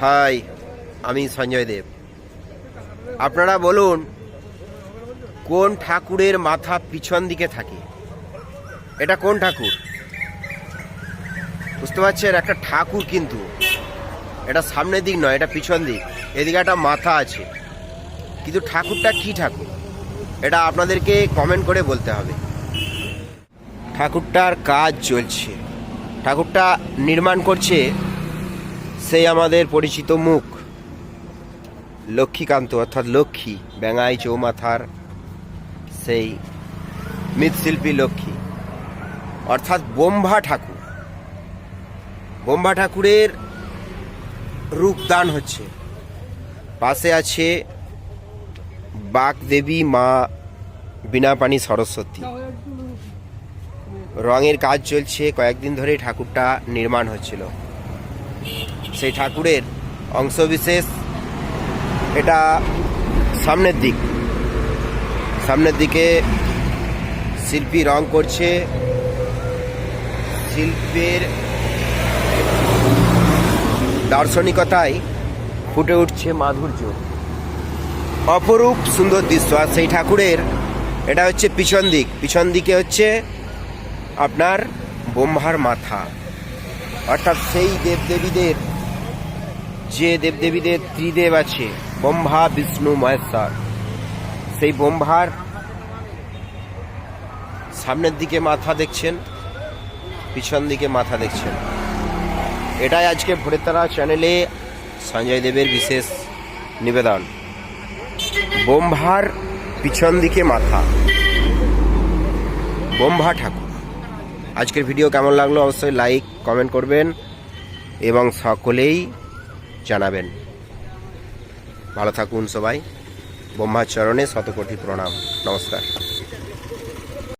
High, আমি সঞ্জয় দেব। আপনারা বলুন, কোন ঠাকুরের মাথা পিছন দিকে থাকে? এটা কোন ঠাকুর? বুঝতে পারছেন, একটা ঠাকুর কিন্তু, এটা সামনের দিক নয়, এটা পিছন দিক। এদিকে একটা মাথা আছে। কিন্তু ঠাকুরটা কি ঠাকুর? এটা আপনাদেরকে কমেন্ট করে বলতে হবে। ঠাকুরটার কাজ চলছে। ঠাকুরটা নির্মাণ করছে সেই আমাদের পরিচিত মুখ। লক্ষ্মীকান্ত, অর্থাৎ লক্ষ্মী বেঙ্গাই চৌমাথার সেই মৃৎশিল্পী লক্ষ্মী। অর্থাৎ বোম্ভা ঠাকুর। বোম্ভা ঠাকুরের রূপদান হচ্ছে। পাশে আছে বাগদেবী মা বিনাপানি সরস্বতী। রঙের কাজ চলছে, কয়েকদিন ধরে ঠাকুরটা নির্মাণ হচ্ছিল। সেই ঠাকুরের অংশবিশেষ এটা সামনের দিক। সামনের দিকে শিল্পী রং করছে। শিল্পের দার্শনিকতায় ফুটে উঠছে মাধুর্য। অপরূপ সুন্দর দৃশ্য। আর সেই ঠাকুরের এটা হচ্ছে পিছন দিক। পিছন দিকে হচ্ছে আপনার ব্রহ্মার মাথা। অর্থাৎ সেই দেবদেবীদের, যে দেবদেবীদের ত্রিদেব আছে, ব্রহ্মা, বিষ্ণু, মহেশ্বর, সেই ব্রহ্মার সামনের দিকে মাথা দেখছেন, পিছন দিকে মাথা দেখছেন। এটাই আজকে ভোরের তারা চ্যানেলে সঞ্জয় দেবের বিশেষ নিবেদন। ব্রহ্মার পিছন দিকে মাথা। ব্রহ্মা ঠাকুর। আজকের ভিডিও কেমন লাগল অবশ্যই লাইক, কমেন্ট করবেন এবং সকলেই জানাবেন। ভালো থাকুন সবাই। ব্রহ্মাচরণে শতকোটি প্রণাম। নমস্কার।